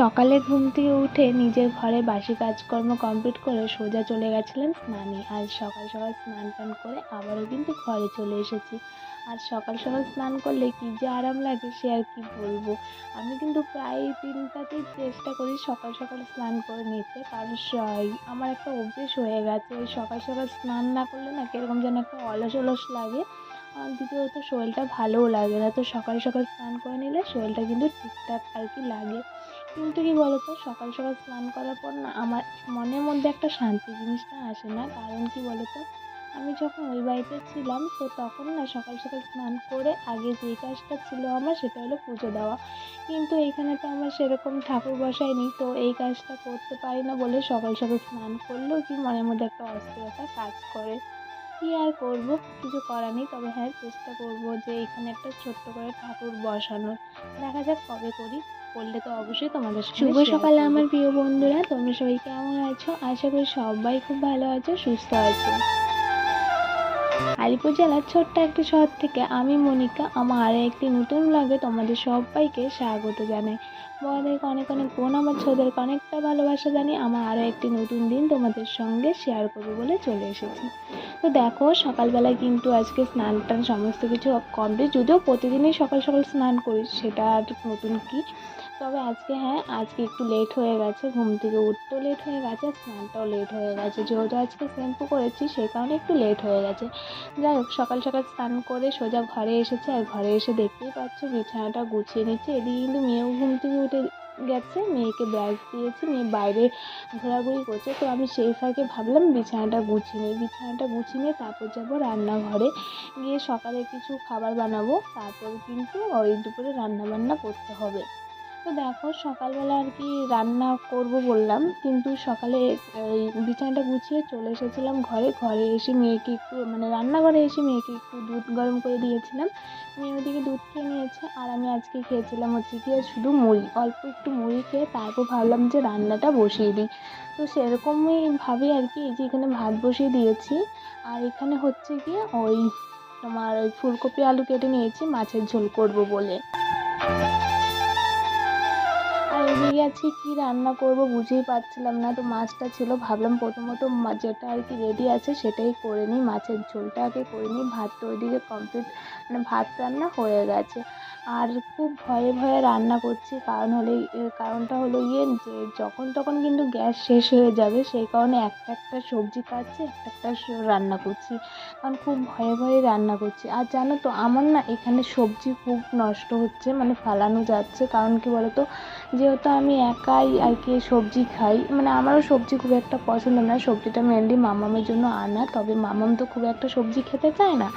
সকালে ঘুম থেকে উঠে নিজের ঘরে বাসি কাজকর্ম কমপ্লিট করে সোজা চলে গেছিলাম স্নানে। আজ সকাল সকাল স্নান টান করে আবারও কিন্তু ঘরে চলে এসেছি। আর সকাল সকাল স্নান করলে কি যে আরাম লাগে সে আর কি বলব? আমি কিন্তু প্রায় দিনটাতেই চেষ্টা করি সকাল সকাল স্নান করে নিতে। কারণ আমার একটা অভ্যেস হয়ে গেছে ওই সকাল সকাল স্নান না করলে না কীরকম যেন একটা অলস অলস লাগে। আর দ্বিতীয়ত শরীরটা ভালোও লাগে না। তো সকাল সকাল স্নান করে নিলে শরীরটা কিন্তু ঠিকঠাক আর কি লাগে। কিন্তু কি বলতো সকাল সকাল স্নান করার পর না আমার মনের মধ্যে একটা শান্তি জিনিসটা আসে না। কারণ কি বলতো আমি যখন ওই বাড়িতে ছিলাম, তো তখন না সকাল সকাল স্নান করে আগে যে কাজটা ছিল আমার সেটা হলো পুজো দেওয়া। কিন্তু এইখানে তো আমার সেরকম ঠাকুর বসাই নেই তো এই কাজটা করতে পারি না বলে সকাল সকাল স্নান করলেও কি মনের মধ্যে একটা অস্থিরতা কাজ করে। কি আর করব? কিছু করার নেই। তবে হ্যাঁ চেষ্টা করব যে এখানে একটা ছোট্ট করে ঠাকুর বসানোর। দেখা যাক কবে করি। করলে তো অবশ্যই তোমাদের শুভ সকাল সকালে আমার প্রিয় বন্ধুরা তোমরা সবাই কেমন আছো? আশা করি সবাই খুব ভালো আছো সুস্থ আছো। আলিপুর জেলার ছোট্ট একটা শহর থেকে আমি মনিকা আমার আরও একটি নতুন ব্লগে তোমাদের সবাইকে স্বাগত জানাই। বড়দেরকে অনেক অনেক বোন, আমার ছোদেরকে অনেকটা ভালোবাসা জানি আমার আরও একটি নতুন দিন তোমাদের সঙ্গে শেয়ার করব বলে চলে এসেছি। তো দেখো, সকালবেলায় কিন্তু আজকে স্নান টান সমস্ত কিছু কমপ্লিট যদিও প্রতিদিনই সকাল সকাল স্নান করি, সেটা আর নতুন কি? তবে আজকে হ্যাঁ আজকে একটু লেট হয়ে গেছে, ঘুম থেকে উঠতেও লেট হয়ে গেছে, স্নানটাও লেট হয়ে গেছে। যেহেতু আজকে শ্যাম্পু করেছি, সেই কারণে একটু লেট হয়ে গেছে। যাই হোক, সকাল সকাল স্নান করে সোজা ঘরে এসেছে, আর ঘরে এসে দেখতেই পাচ্ছ বিছানাটা গুছিয়ে নিচ্ছে। এদিকে কিন্তু মেয়েও ঘুম থেকে উঠে গেছে, মেয়েকে ব্যাগ দিয়েছি, মেয়ে বাইরে ঘোরাঘুরি করছে। তো আমি সেই ফাঁকে ভাবলাম বিছানাটা গুছিয়ে নিই। বিছানাটা গুছিয়ে নিয়ে তারপর যাব রান্নাঘরে। গিয়ে সকালে কিছু খাবার বানাবো, তারপর কিন্তু ওই দুপুরে রান্না বান্না করতে হবে। তো দেখো, সকালবেলা আর কি রান্না করব বললাম, কিন্তু সকালে, এই বিছানাটা গুছিয়ে চলে এসেছিলাম ঘরে। ঘরে এসে মেয়েকে একটু মানে রান্নাঘরে এসে মেয়েকে একটু দুধ গরম করে দিয়েছিলাম। মেয়ে ওদিকে দুধ খেয়ে নিয়েছে, আর আমি আজকে খেয়েছিলাম হচ্ছে গিয়ে শুধু মুড়ি। অল্প একটু মুড়ি খেয়ে তারপর ভাবলাম যে রান্নাটা বসিয়ে দিই। তো সেরকমই ভাবে আর কি এই যে এখানে ভাত বসিয়ে দিয়েছি, আর এখানে হচ্ছে গিয়ে ওই তোমার ওই ফুলকপি আলু কেটে নিয়েছি, মাছের ঝোল করব বলে। আর গেছি, কি রান্না করব বুঝেই পাচ্ছিলাম না। তো মাছটা ছিল, ভাবলাম প্রথমত যেটা আর কি রেডি আছে সেটাই করে নিই। মাছের ঝোলটা আগে করে নিই। ভাত তো ওইদিকে কমপ্লিট মানে ভাত রান্না হয়ে গেছে। আর খুব ভয়ে ভয়ে রান্না করছি। কারণ হলে কারণটা হলো ইয়ে যে, যখন তখন কিন্তু গ্যাস শেষ হয়ে যাবে, সেই কারণে একটা একটা সবজি কাটছি, একটা একটা রান্না করছি। কারণ খুব ভয়ে ভয়ে রান্না করছি। আর জানো তো, আমার না এখানে সবজি খুব নষ্ট হচ্ছে মানে ফালানো যাচ্ছে। কারণ কি বলতো, যেহেতু আমি একাই আর কি সবজি খাই মানে আমারও সবজি খুব একটা পছন্দ না। সবজিটা মেনলি মামামের জন্য আনা। তবে মামাম তো খুব একটা সবজি খেতে চায় না।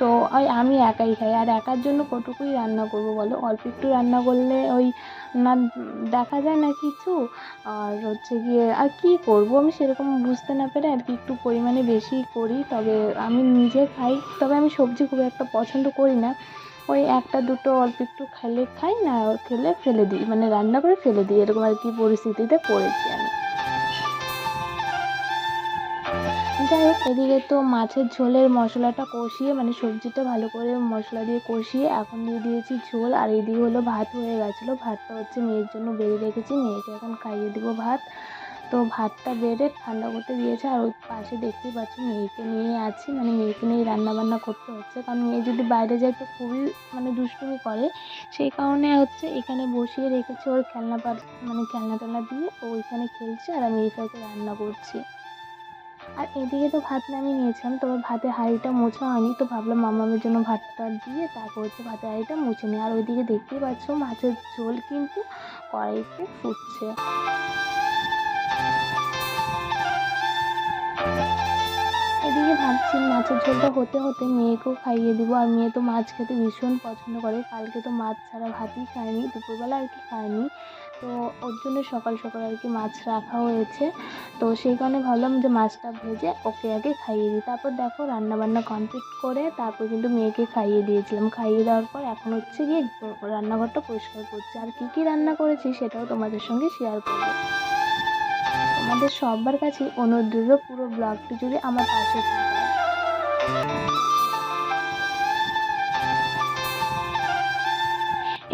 তো ওই আমি একাই খাই। আর একার জন্য কটুকুই রান্না করব বলো? অল্প একটু রান্না করলে ওই না দেখা যায় না কিছু? আর হচ্ছে গিয়ে আর কি করব? আমি সেরকম বুঝতে না পেরে আর কি একটু পরিমাণে বেশিই করি। তবে আমি নিজে খাই। তবে আমি সবজি খুব একটা পছন্দ করি না। ওই একটা দুটো অল্প একটু খেলে খাই না খেলে ফেলে দিই। মানে রান্না করে ফেলে দিই। এরকম আর কি পরিস্থিতিতে পড়েছি আমি। যাই হোক, এদিকে তো মাছের ঝোলের মশলাটা কষিয়ে মানে সবজিটা ভালো করে মশলা দিয়ে কষিয়ে এখন দিয়ে দিয়েছি ঝোল। আর এদিকে হলো ভাত হয়ে গেছিল। ভাতটা হচ্ছে মেয়ের জন্য বেড়ে রেখেছি। মেয়েকে এখন খাইয়ে দেবো ভাত। তো ভাতটা বেড়ে ঠান্ডা করতে দিয়েছে। আর ওই পাশে দেখতেই পাচ্ছি মেয়েকে নিয়ে আছি। মানে মেয়েকে নিয়ে রান্নাবান্না করতে হচ্ছে। কারণ মেয়ে যদি বাইরে যায় তো খুবই মানে দুষ্টুমি করে। সেই কারণে হচ্ছে এখানে বসিয়ে রেখেছি ওর খেলনা পাত মানে খেলনা টেলনা দিয়ে। ও ওইখানে খেলছে আর আমি এই রান্না করছি। আর এদিকে তো ভাত নামিয়ে নিয়েছিলাম তবে ভাতের হাঁড়িটা মোছা হয়নি, তো ভাবলাম মামামের জন্য ভাতটা দিয়ে তারপর হচ্ছে ভাতের হাঁড়িটা মুছে নিই। আর ওইদিকে দেখতেই পাচ্ছ মাছের ঝোল কিন্তু কড়াইতে ফুটছে। এদিকে ভাবছি মাছের ঝোলটা হতে হতে মেয়েকেও খাইয়ে দিব, আর মেয়ে তো মাছ খেতে ভীষণ পছন্দ করে। কালকে তো মাছ ছাড়া ভাতই খায়নি, দুপুরবেলা আর কি খায়নি। তো ওর জন্য সকাল সকাল আর কি মাছ রাখা হয়েছে। তো সেই কারণে ভাবলাম যে মাছটা ভেজে ওকে আগে খাইয়ে দিই। তারপর দেখো রান্না বান্না কমপ্লিট করে তারপর কিন্তু মেয়েকে খাইয়ে দিয়েছিলাম। খাইয়ে দেওয়ার পর এখন হচ্ছে গিয়ে রান্নাঘরটা পরিষ্কার করছি। আর কী কী রান্না করেছি সেটাও তোমাদের সঙ্গে শেয়ার করব। তোমাদের সবার কাছে অনুরোধ পুরো ব্লগটি জুড়ে আমার পাশে থাকার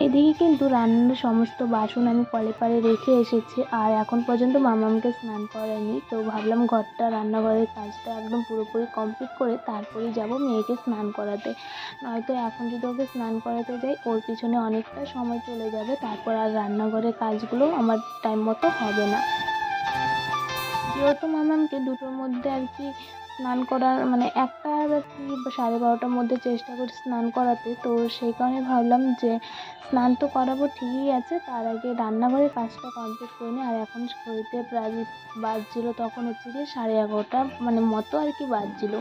এদিকে কিন্তু রান্নার সমস্ত বাসন আমি কলে পারে রেখে এসেছি। আর এখন পর্যন্ত মামামকে স্নান করাইনি তো ভাবলাম ঘরটা, রান্নাঘরের কাজটা একদম পুরোপুরি কমপ্লিট করে তারপরেই যাব মেয়েকে স্নান করাতে। নয়তো এখন যদি ওকে স্নান করাতে যাই, ওর পিছনে অনেকটা সময় চলে যাবে, তারপর আর রান্নাঘরের কাজগুলো আমার টাইম মতো হবে না। যেহেতু মামামকে দুটোর মধ্যে আর কি স্নান করার মানে একটা কি সাড়ে বারোটার মধ্যে চেষ্টা করি স্নান করাতে। তো সেই কারণে ভাবলাম যে স্নান তো করাবো ঠিকই আছে, তার আগে রান্নাঘরের কাজটা কমপ্লিট করে নিই। আর এখন ঘড়িতে প্রায় বাজছিল তখন হচ্ছে গিয়ে সাড়ে এগারোটা মানে মতো আর কি বাজছিল।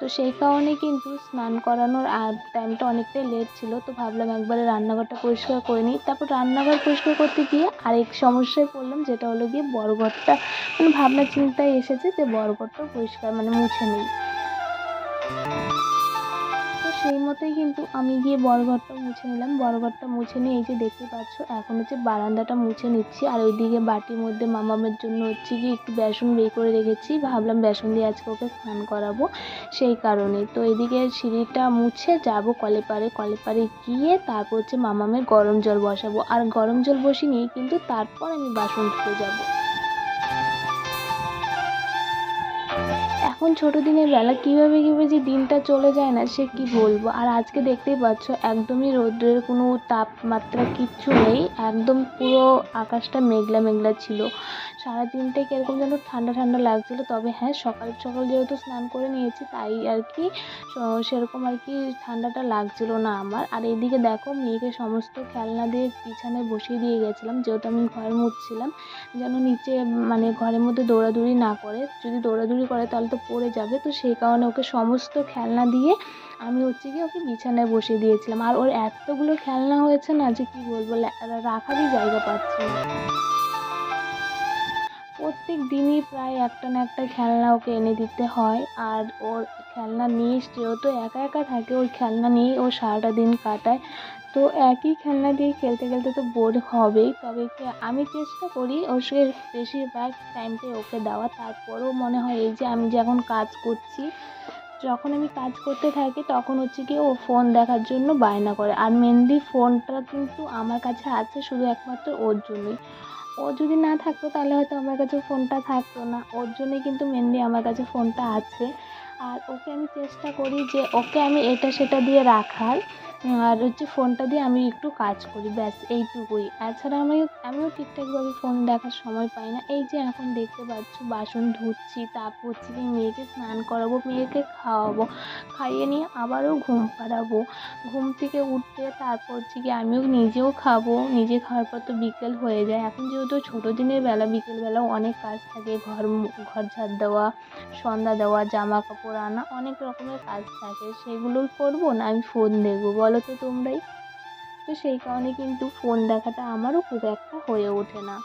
তো সেই কারণে কিন্তু স্নান করানোর টাইমটা অনেকটাই লেট ছিল। তো ভাবলাম একবারে রান্নাঘরটা পরিষ্কার করে নিই। তারপর রান্নাঘর পরিষ্কার করতে গিয়ে আরেক সমস্যায় পড়লাম, যেটা হলো গিয়ে বড় ঘরটা মানে ভাবনা চিন্তায় এসেছে যে বড় ঘরটাও পরিষ্কার মানে মুছে নিই। তো সেই মতোই কিন্তু আমি গিয়ে বড় ঘরটা মুছে নিলাম। বড় ঘরটা মুছে নিয়ে এই যে দেখতে পাচ্ছ, এখন হচ্ছে বারান্দাটা মুছে নিচ্ছি। আর ওইদিকে বাটির মধ্যে মামামের জন্য হচ্ছে গিয়ে একটু বেসন বের করে রেখেছি। ভাবলাম বেসন দিয়ে আজকে ওকে স্নান করাবো সেই কারণে। তো এদিকে সিঁড়িটা মুছে যাব কলে পারে কলে পারে গিয়ে তারপর হচ্ছে মামামের গরম জল বসাবো। আর গরম জল বসিয়ে নিয়ে কিন্তু তারপর আমি বাসন ধুতে যাব। এখন ছোটো দিনের বেলা কীভাবে কীভাবে যে দিনটা চলে যায় না, সে কী বলব? আর আজকে দেখতেই পাচ্ছ, একদমই রৌদ্রের কোনো তাপমাত্রা কিচ্ছু নেই, একদম পুরো আকাশটা মেঘলা মেঘলা ছিল। সারা দিনটাই কীরকম যেন ঠান্ডা ঠান্ডা লাগছিল, তবে হ্যাঁ সকাল সকাল যেহেতু স্নান করে নিয়েছি, তাই আর কি সেরকম আর কি ঠান্ডাটা লাগছিল না আমার। আর এদিকে দেখো, মেয়েকে সমস্ত খেলনা দিয়ে বিছানায় বসিয়ে দিয়ে গেছিলাম, যেহেতু আমি ঘর মুছছিলাম, যেন নিচে মানে ঘরের মধ্যে দৌড়াদৌড়ি না করে, যদি দৌড়াদৌড়ি করে তাহলে তো পড়ে যাবে, তো সেই কারণে ওকে সমস্ত খেলনা দিয়ে আমি হচ্ছে গিয়ে ওকে বিছানায় বসিয়ে দিয়েছিলাম। আর ওর এতগুলো খেলনা হয়েছে না যে কী বলব রাখারই জায়গা পাচ্ছি না। প্রত্যেক দিনই প্রায় একটা না একটা খেলনা ওকে এনে দিতে হয়, আর ওর খেলনা নিয়ে যেহেতু একা একা থাকে ওই খেলনা নিয়েই ও সারাটা দিন কাটায়। তো একই খেলনা দিয়ে খেলতে খেলতে তো বোর হবেই। তবে আমি চেষ্টা করি ওকে বেশিরভাগ টাইমটাই ওকে দেওয়া। তারপরেও মনে হয় এই যে আমি যে এখন কাজ করছি, যখন আমি কাজ করতে থাকি তখন হচ্ছে কি ও ফোন দেখার জন্য বায়না করে। আর মেনলি ফোনটা কিন্তু আমার কাছে আছে শুধু একমাত্র ওর জন্যই। ও যদি না থাকতো তাহলে হয়তো আমার কাছে ফোনটা থাকতো না। ওর জন্যই কিন্তু মেনলি আমার কাছে ফোনটা আছে। আর ওকে আমি চেষ্টা করি যে ওকে আমি এটা সেটা দিয়ে রাখার। আর হচ্ছে ফোনটা দিয়ে আমি একটু কাজ করি, ব্যাস এইটুকুই। এছাড়া আমি, আমিও ঠিকঠাকভাবে ফোন দেখার সময় পাই না। এই যে এখন দেখতে পাচ্ছ, বাসন ধুচ্ছি তারপর হচ্ছে কি মেয়েকে স্নান করাবো, মেয়েকে খাওয়াবো, খাইয়ে নিয়ে আবারও ঘুম পাড়াবো। ঘুম থেকে উঠতে তারপর হচ্ছে কি আমিও নিজেও খাব। নিজে খাওয়ার পর তো বিকেল হয়ে যায়। এখন যেহেতু ছোটো দিনের বেলা বিকেলবেলাও অনেক কাজ থাকে, ঘর ঘর ঝাড় দেওয়া, সন্ধ্যা দেওয়া, জামা কাপড় আনা, অনেক রকমের কাজ থাকে। সেগুলো করব না, আমি ফোন দেখব। বলো তো তোমরাই। তো সেই কারণে কিন্তু ফোন দেখাটা আমারও খুব একটা হয়ে ওঠে না।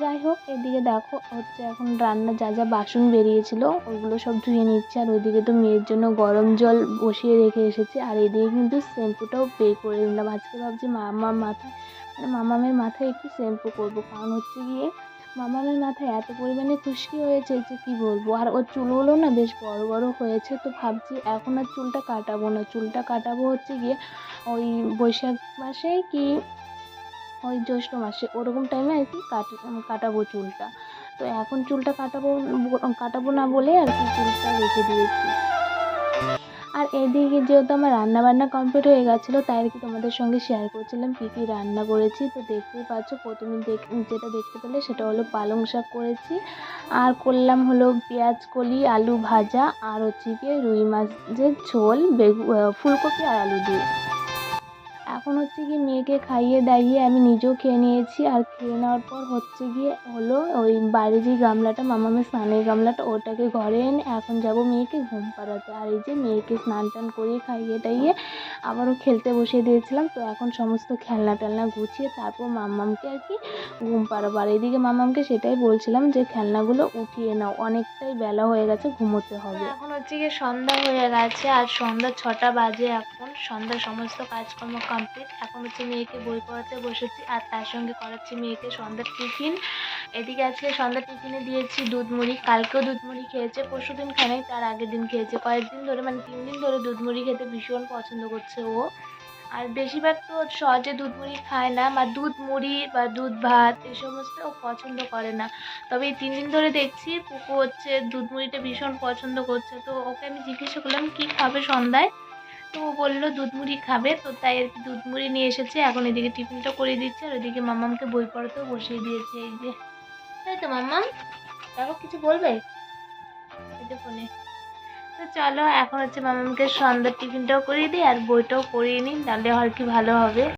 যাই হোক, এদিকে দেখো, হচ্ছে এখন রান্নার যা যা বাসন বেরিয়েছিল, ওগুলো সব ধুয়ে নিচ্ছে। আর ওইদিকে তো মেয়ের জন্য গরম জল বসিয়ে রেখে এসেছি। আর এদিকে কিন্তু শ্যাম্পুটাও বের করে নিলাম। আজকে ভাবছি মামার মাথায় মানে মামামের মাথায় একটু শ্যাম্পু করব। কারণ হচ্ছে গিয়ে মামামের মাথায় এত পরিমাণে খুশকি হয়েছে যে কী বলব? আর ওর চুলগুলো না বেশ বড় বড় হয়েছে, তো ভাবছি এখন আর চুলটা কাটাবো না। চুলটা কাটাবো হচ্ছে গিয়ে ওই বৈশাখ মাসে কি ওই জ্যৈষ্ঠ মাসে, ওরকম টাইমে আর কি কাটাবো চুলটা। তো এখন চুলটা কাটাবো কাটাবো না বলে আর কি চুলটা রেখে দিয়েছি। আর এদিকে যেহেতু আমার রান্না বান্না কমপ্লিট হয়ে গেছিল, তাই আর কি তোমাদের সঙ্গে শেয়ার করছিলাম কী কী রান্না করেছি। তো দেখতেই পাচ্ছ, প্রথমে দেখ যেটা দেখতে পেলে সেটা হলো পালং শাক করেছি। আর করলাম হলো পেঁয়াজ কলি, আলু ভাজা, আর হচ্ছে গিয়ে রুই মাছের ঝোল, বেগু ফুলকপি আর আলু দিয়ে। এখন হচ্ছে গিয়ে মেয়েকে খাইয়ে দাইয়ে আমি নিজেও খেয়ে নিয়েছি। আর খেয়ে নেওয়ার পর হচ্ছে গিয়ে হলো ওই বাইরে যে গামলাটা মামামের স্নানের গামলাটা, ওটাকে ঘরে এনে এখন যাব মেয়েকে ঘুম পাড়াতে। আর এই যে মেয়েকে স্নান টান করিয়ে খাইয়ে দাইয়ে আবারও খেলতে বসিয়ে দিয়েছিলাম। তো এখন সমস্ত খেলনা টেলনা গুছিয়ে তারপর মাম্মামকে আর কি ঘুম পাড়াবো। আর এদিকে মাম্মামকে সেটাই বলছিলাম যে, খেলনাগুলো উঠিয়ে নাও, অনেকটাই বেলা হয়ে গেছে, ঘুমোতে হবে। এখন হচ্ছে গিয়ে সন্ধ্যা হয়ে গেছে, আর সন্ধ্যা ছটা বাজে এখন। সন্ধ্যা সমস্ত কাজকর্ম কমপ্লিট এখন হচ্ছে মেয়েকে বই পড়াতে বসেছি আর তার সঙ্গে করাচ্ছি মেয়েকে সন্ধ্যার টিফিন। এদিকে আজকে সন্ধ্যার টিফিনে দিয়েছি দুধ মুড়ি কালকেও দুধ মুড়ি খেয়েছে, পরশু দিন খানেক তার আগের দিন খেয়েছে। কয়েকদিন ধরে মানে তিন দিন ধরে দুধ মুড়ি খেতে ভীষণ পছন্দ করছে ও। আর বেশিরভাগ তো সহজে দুধ মুড়ি খায় না, বা দুধ মুড়ি বা দুধ ভাত এই সমস্ত ও পছন্দ করে না। তবে এই তিন দিন ধরে দেখছি পুকু হচ্ছে দুধ মুড়িটা ভীষণ পছন্দ করছে। তো ওকে আমি জিজ্ঞাসা করলাম, কী খাবে সন্ধ্যায়? তো ও বলল, দুধ মুড়ি খাবে। তো তাই আর কি দুধ মুড়ি নিয়ে এসেছে। এখন এদিকে টিফিনটা করে দিচ্ছে আর ওইদিকে মামামকে বই পড়াতেও বসিয়ে দিয়েছে এই যে। তাই তো মামাম, দেখো কিছু বলবে? ফোনে। তো চলো, এখন হচ্ছে মামামকে সন্ধ্যার টিফিনটাও করিয়ে দিই আর বইটাও পড়িয়ে নিই তাহলে আর কি ভালো হবে।